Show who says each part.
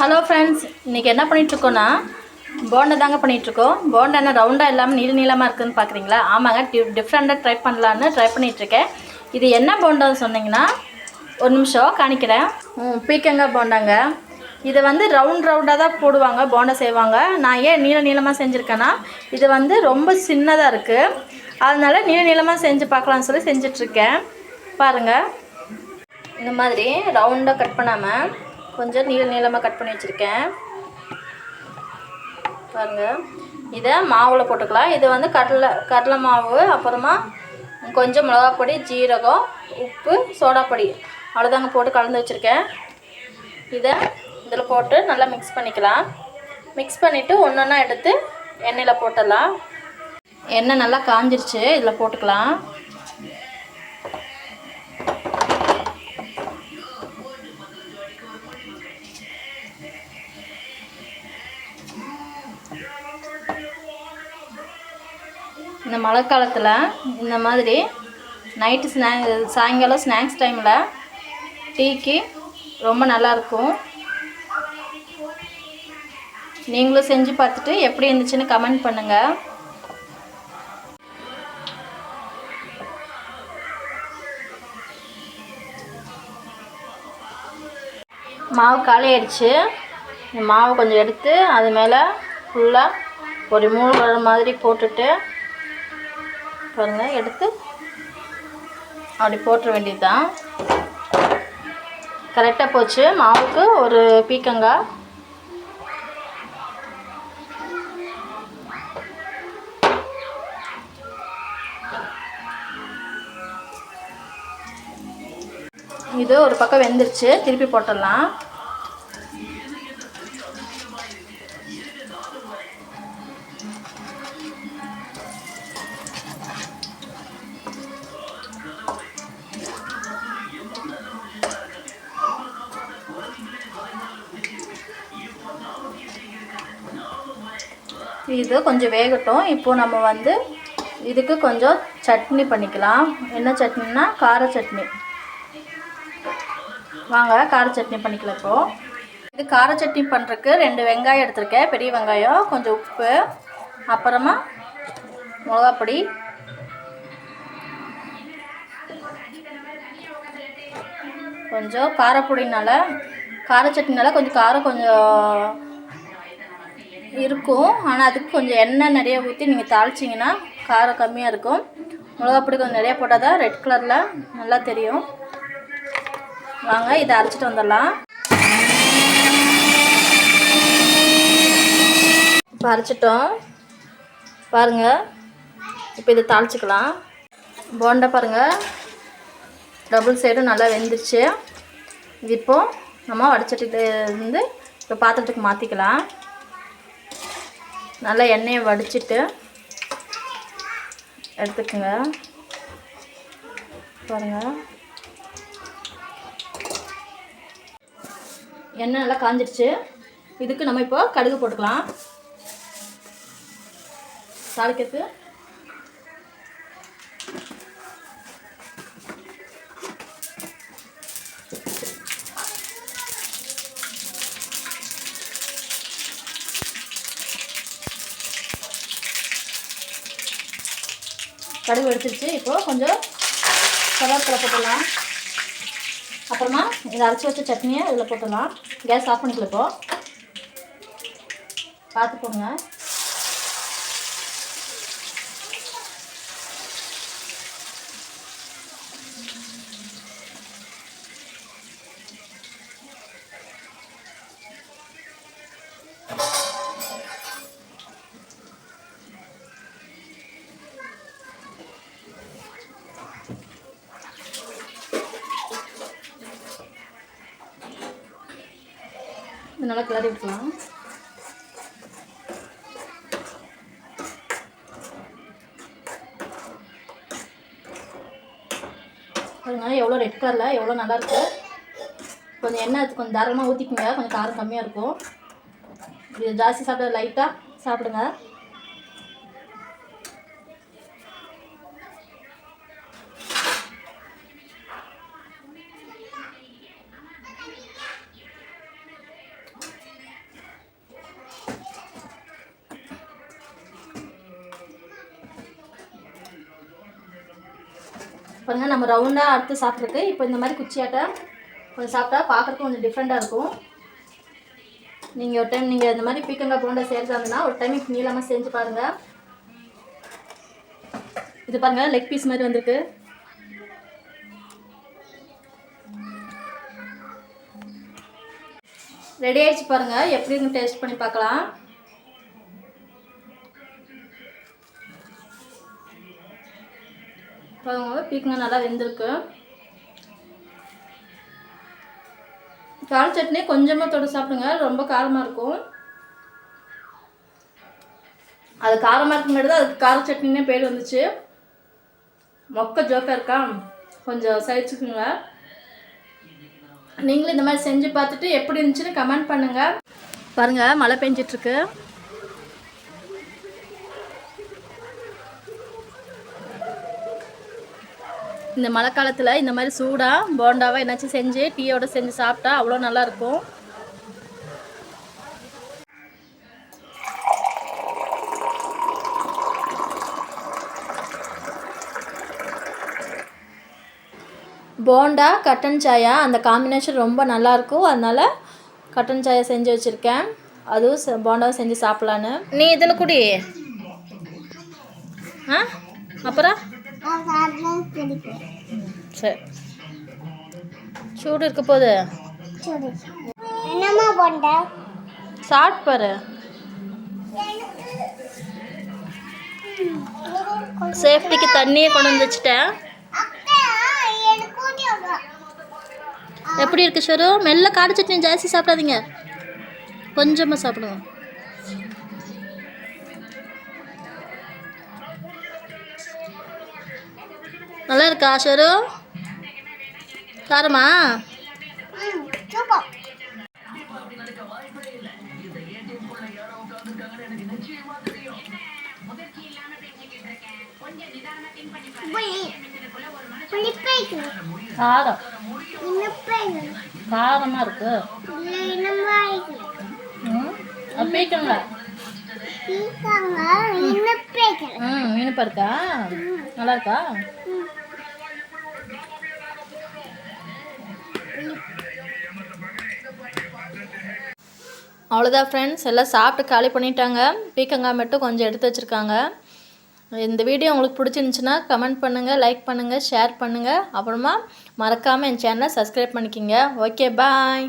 Speaker 1: Hello friends இன்றைக்கி என்ன பண்ணிகிட்ருக்கோன்னா போண்டா தாங்க பண்ணிகிட்ருக்கோம் போண்டை என்ன ரவுண்டாக இல்லாமல் நீள நீளமாக இருக்குதுன்னு பார்க்குறீங்களா ஆமாங்க டி டிஃப்ரெண்ட்டாக ட்ரை பண்ணலான்னு ட்ரை பண்ணிகிட்ருக்கேன் இது என்ன போண்டான்னு சொன்னீங்கன்னா ஒரு நிமிஷம் காணிக்கிறேன். பீக்கங்க பீக்கங்காய் போண்டாங்க இதை வந்து ரவுண்ட் ரவுண்டாக தான் போடுவாங்க போண்டா செய்வாங்க. நான் ஏன் நீள நீளமாக செஞ்சுருக்கேன்னா இது வந்து ரொம்ப சின்னதாக இருக்குது அதனால் நீள நீளமாக செஞ்சு பார்க்கலான்னு சொல்லி செஞ்சிட்ருக்கேன் பாருங்கள் இந்த மாதிரி ரவுண்டாக கட் பண்ணாமல் கொஞ்சம் நீள நீளமாக கட் பண்ணி வச்சுருக்கேன். பாருங்கள் இதை மாவில் போட்டுக்கலாம். இது வந்து கடலை கடலை மாவு அப்புறமா கொஞ்சம் மிளகாப்பொடி ஜீரகம் உப்பு சோடாப்பொடி அவ்வளோதாங்க போட்டு கலந்து வச்சுருக்கேன். இதை இதில் போட்டு நல்லா மிக்ஸ் பண்ணிக்கலாம். மிக்ஸ் பண்ணிவிட்டு ஒன்று ஒன்றா எடுத்து எண்ணெயில் போட்டுடலாம். எண்ணெய் நல்லா காஞ்சிருச்சு. இதில் போட்டுக்கலாம். இந்த மழை காலத்தில் இந்த மாதிரி நைட்டு ஸ்நே சாயங்காலம் ஸ்நாக்ஸ் டைமில் டீக்கு ரொம்ப நல்லாயிருக்கும் நீங்களும் செஞ்சு பார்த்துட்டு எப்படி இருந்துச்சுன்னு கமெண்ட் பண்ணுங்கள் மாவு காலி இந்த மாவு கொஞ்சம் எடுத்து அது மேலே ஃபுல்லாக ஒரு மூணு மாதிரி போட்டுட்டு பாருங்கள் எடுத்து அப்படி போட்டுற வேண்டியது தான் கரெக்டாக போச்சு. மாவுக்கு ஒரு பீக்கங்காய். இது ஒரு பக்கம் வெந்துருச்சு. திருப்பி போட்டுடலாம். இது கொஞ்சம் வேகட்டும். இப்போ நம்ம வந்து இதுக்கு கொஞ்சம் சட்னி பண்ணிக்கலாம். என்ன சட்னினா கார சட்னி. வாங்க கார சட்னி பண்ணிக்கலாம் இப்போ. இது கார சட்னி பண்ணுறதுக்கு ரெண்டு வெங்காயம் எடுத்திருக்கேன். பெரிய வெங்காயம் கொஞ்சம் உப்பு அப்புறமா மிளகாப்பொடி. கொஞ்சம் காரப்பொடினால கார சட்னினால கொஞ்சம் காரம் கொஞ்சம் இருக்கும். ஆனால் அதுக்கு கொஞ்சம் எண்ணெய் நிறைய ஊற்றி நீங்கள் தாளிச்சிங்கன்னா காரம் கம்மியாக இருக்கும். மிளகாப்பொடி கொஞ்சம் நிறையா போட்டால் தான் ரெட் கலரில் நல்லா தெரியும். வாங்க இதை அரைச்சிட்டு வந்துடலாம். இப்போ அரைச்சிட்டோம். பாருங்கள் இப்போ இதை தாளிச்சிக்கலாம். போண்டா பாருங்கள் டபுள் சைடும் நல்லா வெந்துருச்சு. இது இப்போது நம்ம வடிச்சட்டிலேருந்து இப்போ பாத்திரத்துக்கு மாற்றிக்கலாம் நல்லா எண்ணெயை வடிச்சிட்டு எடுத்துக்கோங்க. பாருங்கள் எண்ணெய் நல்லா காஞ்சிடுச்சு. இதுக்கு நம்ம இப்போ கடுகு போட்டுக்கலாம். தாளிக்கிறதுக்கு கடுகு எடுத்துருச்சு இப்போது கொஞ்சம் கருவேப்பிலை போட்டுடலாம். அப்புறமா இதை அரைச்சி வச்ச சட்னியை இதில் போட்டுடலாம். கேஸ் ஆஃப் பண்ணிக்கல இப்போது பார்த்து இது நல்லா கிளறி விட்டுலாம் எவ்வளோ ரெட் கலரில் எவ்வளோ நல்லாயிருக்கு கொஞ்சம் எண்ணெய் கொஞ்சம் தாராளமாக ஊற்றிக்குங்க கொஞ்சம் காரம் கம்மியாக இருக்கும். இது ஜாஸ்தி சாப்பிட லைட்டாக சாப்பிடுங்க. பாருங்கள் நம்ம ரவுண்டாக அடுத்து சாப்பிட்ருக்கு இப்போ இந்த மாதிரி குச்சியாட்ட கொஞ்சம் சாப்பிட்டா பார்க்குறதுக்கு கொஞ்சம் டிஃப்ரெண்ட்டாக இருக்கும். நீங்கள் ஒரு டைம் நீங்கள் இந்த மாதிரி பீக்கங்காய் போண்டா சேர்த்தாங்கன்னா ஒரு டைம் நீளமாக செஞ்சு பாருங்கள் இது பாருங்கள் லெக் பீஸ் மாதிரி வந்திருக்கு. ரெடி ஆயிடுச்சு பாருங்கள் எப்படி டேஸ்ட் பண்ணி பார்க்கலாம். பாருங்க பீக்கங்காய் நல்லா வெந்திருக்கு. கார சட்னி கொஞ்சமாக தொட சாப்பிடுங்க ரொம்ப காரமாக இருக்கும். அது காரமாக இருக்குங்கிறது அதுக்கு கார சட்னினே பேர் வந்துச்சு. மொக்க ஜோக்காக இருக்கா? கொஞ்சம் சகிச்சுக்குங்க. நீங்களும் இந்த மாதிரி செஞ்சு பார்த்துட்டு எப்படி இருந்துச்சுன்னு கமெண்ட் பண்ணுங்கள் பாருங்கள் மழை பெஞ்சிட்ருக்கு இந்த மழை காலத்தில் இந்த மாதிரி சூடாக போண்டாவை என்னாச்சும் செஞ்சு டீயோட செஞ்சு சாப்பிட்டா அவ்வளோ நல்லாயிருக்கும் போண்டா கட்டன் சாயா அந்த காம்பினேஷன் ரொம்ப நல்லாயிருக்கும் அதனால் கட்டன் சாயா செஞ்சு வச்சுருக்கேன். அதுவும் போண்டாவும் செஞ்சு சாப்பிட்லான்னு. நீ இதில் குடி. ஆ? அப்புறம்? சரி. சூடு இருக்க போது
Speaker 2: என்னம்மா போண்ட
Speaker 1: சாப்பிட்டு பாரு. சேஃப்டிக்கு தண்ணியை கொண்டு வந்து வச்சுட்டேன். எப்படி இருக்கு ஷரு? மெல்ல காடு சட்னி ஜாஸ்தி சாப்பிடாதீங்க. கொஞ்சமாக சாப்பிடுங்க. நல்லா இருக்கா ஷரு? காரமா காரம் காரமாக இருக்கு. அப்பீக்கங்க இனிப்பா இருக்கா? நல்லா இருக்கா அவ்வளோதான் ஃப்ரெண்ட்ஸ் எல்லாம் சாப்பிட்டு காலி பண்ணிட்டாங்க. பீக்கங்காய் மட்டும் கொஞ்சம் எடுத்து வச்சுருக்காங்க. இந்த வீடியோ உங்களுக்கு பிடிச்சிருந்துச்சுன்னா கமெண்ட் பண்ணுங்கள் லைக் பண்ணுங்கள் ஷேர் பண்ணுங்கள் அப்புறமா மறக்காமல் என் சேனலை சப்ஸ்கிரைப் பண்ணிக்கிங்க. Okay bye